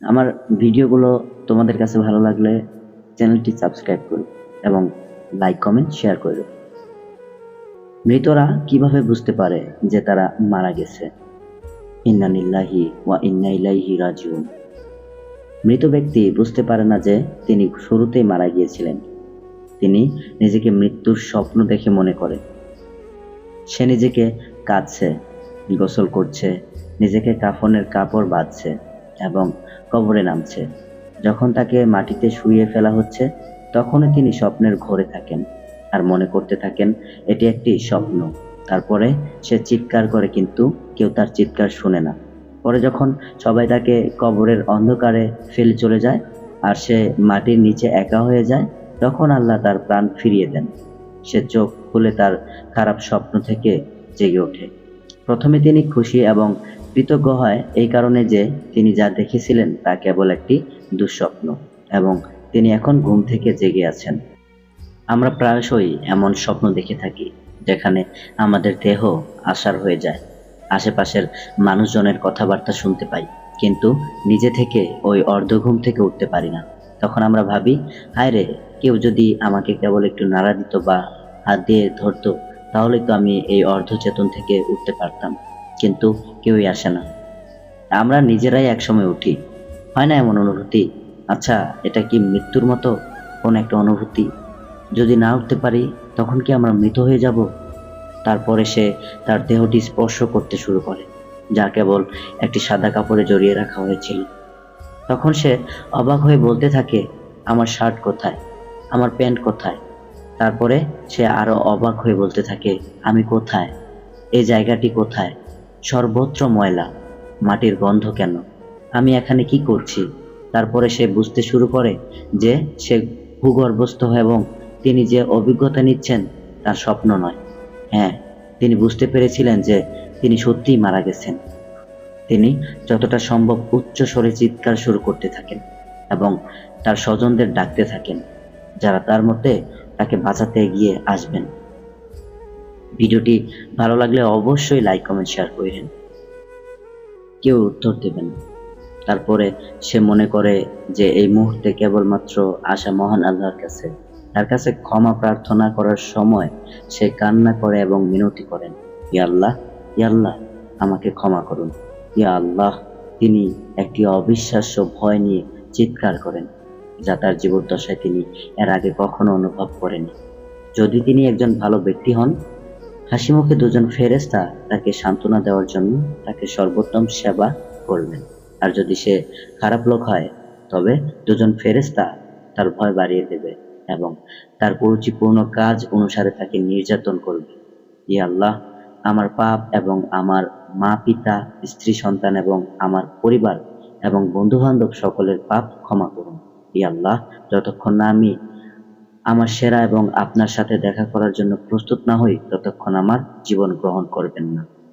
আমার ভিডিওগুলো তোমাদের কাছে ভালো লাগলে চ্যানেলটি সাবস্ক্রাইব করো এবং লাইক, কমেন্ট, শেয়ার করে। মৃতরা কীভাবে বুঝতে পারে যে তারা মারা গেছে? ইন্নানিল্লাহি ওয়া ইন্না ইলাইহি রাজিউন। মৃত ব্যক্তি বুঝতে পারে না যে তিনি শুরুতেই মারা গিয়েছিলেন। তিনি নিজেকে মৃত্যুর স্বপ্ন দেখে মনে করে। সে নিজেকে কাঁদছে, গোসল করছে, নিজেকে কাফনের কাপড় বাঁধছে। এবং কবরে নামছে। যখন তাকে মাটিতে শুইয়ে ফেলা হচ্ছে, তখনই তিনি স্বপ্নের ঘোরে থাকেন আর মনে করতে থাকেন, এটি একটি স্বপ্ন। তারপরে সে চিৎকার করে, কিন্তু কেউ তার চিৎকার শুনে না। পরে যখন সবাই তাকে কবরের অন্ধকারে ফেলে চলে যায় আর সে মাটির নিচে একা হয়ে যায়, তখন আল্লাহ তার প্রাণ ফিরিয়ে দেন। সে চোখ খুলে তার খারাপ স্বপ্ন থেকে জেগে ওঠে। প্রথমে তিনি খুশি এবং কৃতজ্ঞ হয় এই কারণে যে তিনি যা দেখেছিলেন তা কেবল একটি দুঃস্বপ্ন এবং তিনি এখন ঘুম থেকে জেগে আছেন। আমরা প্রায়শই এমন স্বপ্ন দেখে থাকি যেখানে আমাদের দেহ আসার হয়ে যায়, আশেপাশের মানুষজনের কথাবার্তা শুনতে পাই, কিন্তু নিজে থেকে ওই অর্ধঘুম থেকে উঠতে পারি না। তখন আমরা ভাবি, হায় রে, কেউ যদি আমাকে কেবল একটু নাড়া দিত বা হাত দিয়ে ধরতো তাহলে তো আমি এই অর্ধচেতন থেকে উঠতে পারতাম, কিন্তু কেউই আসে না। আমরা নিজেরাই একসময় উঠি। হয় না এমন অনুভূতি? আচ্ছা এটা কি মৃত্যুর মতো কোন একটা অনুভূতি? যদি না উঠতে পারি, তখন কি আমরা মৃত হয়ে যাব? তারপরে সে তার দেহটি স্পর্শ করতে শুরু করে, যা কেবল একটি সাদা কাপড়ে জড়িয়ে রাখা হয়েছিল। তখন সে অবাক হয়ে বলতে থাকে, আমার শার্ট কোথায়? আমার প্যান্ট কোথায়? তারপরে সে আরও অবাক হয়ে বলতে থাকে, আমি কোথায়? এই জায়গাটি কোথায়? সর্বত্র ময়লা। মাটির গন্ধ কেন? আমি এখানে কি করছি? তারপরে সে বুঝতে শুরু করে যে সে ভূগর্ভস্থ এবং তিনি যে অভিজ্ঞতা নিচ্ছেন তার স্বপ্ন নয়। হ্যাঁ তিনি বুঝতে পেরেছিলেন যে তিনি সত্যিই মারা গেছেন। তিনি যতটা সম্ভব উচ্চ স্বরে চিৎকার শুরু করতে থাকেন এবং তার স্বজনদের ডাকতে থাকেন, যারা তার মতে তাকে বাঁচাতে এগিয়ে আসবেন। ভিডিওটি ভালো লাগলে অবশ্যই লাইক, কমেন্ট শেয়ার করবেন। কেউ উত্তর দেবেন তারপরে সে মনে করে যে এই মুহূর্তে কেবলমাত্র আসা মহান আল্লাহর কাছে। তার কাছে ক্ষমা প্রার্থনা করার সময় সে কান্না করে এবং মিনতি করেন, ইয়া আল্লাহ ইয়া আল্লাহ, আমাকে ক্ষমা করুন। ইয়া আল্লাহ, তিনি একটি অবিশ্বাস্য ভয় নিয়ে চিৎকার করেন। যা তার জীবদ্দশায় তিনি এর আগে কখনো অনুভব করেনি। যদি তিনি একজন ভালো ব্যক্তি হন হাসি মুখে দুজন ফেরেস্তা তাকে সান্ত্বনা দেওয়ার জন্য তাকে সর্বোত্তম সেবা করবেন। আর যদি সে খারাপ লোক হয়, তবে দুজন ফেরেস্তা তার ভয় বাড়িয়ে দেবে এবং তার কুরুচিপূর্ণ কাজ অনুসারে তাকে নির্যাতন করবে। ই আল্লাহ, আমার পাপ এবং আমার মা পিতা, স্ত্রী সন্তান এবং আমার পরিবার এবং বন্ধু বান্ধব সকলের পাপ ক্ষমা করুন। ই আল্লাহ, যতক্ষণ না আমি আমার সেরা এবং আপনার সাথে দেখা করার জন্য প্রস্তুত না হই, ততক্ষণ আমার জীবন গ্রহণ করবেন না।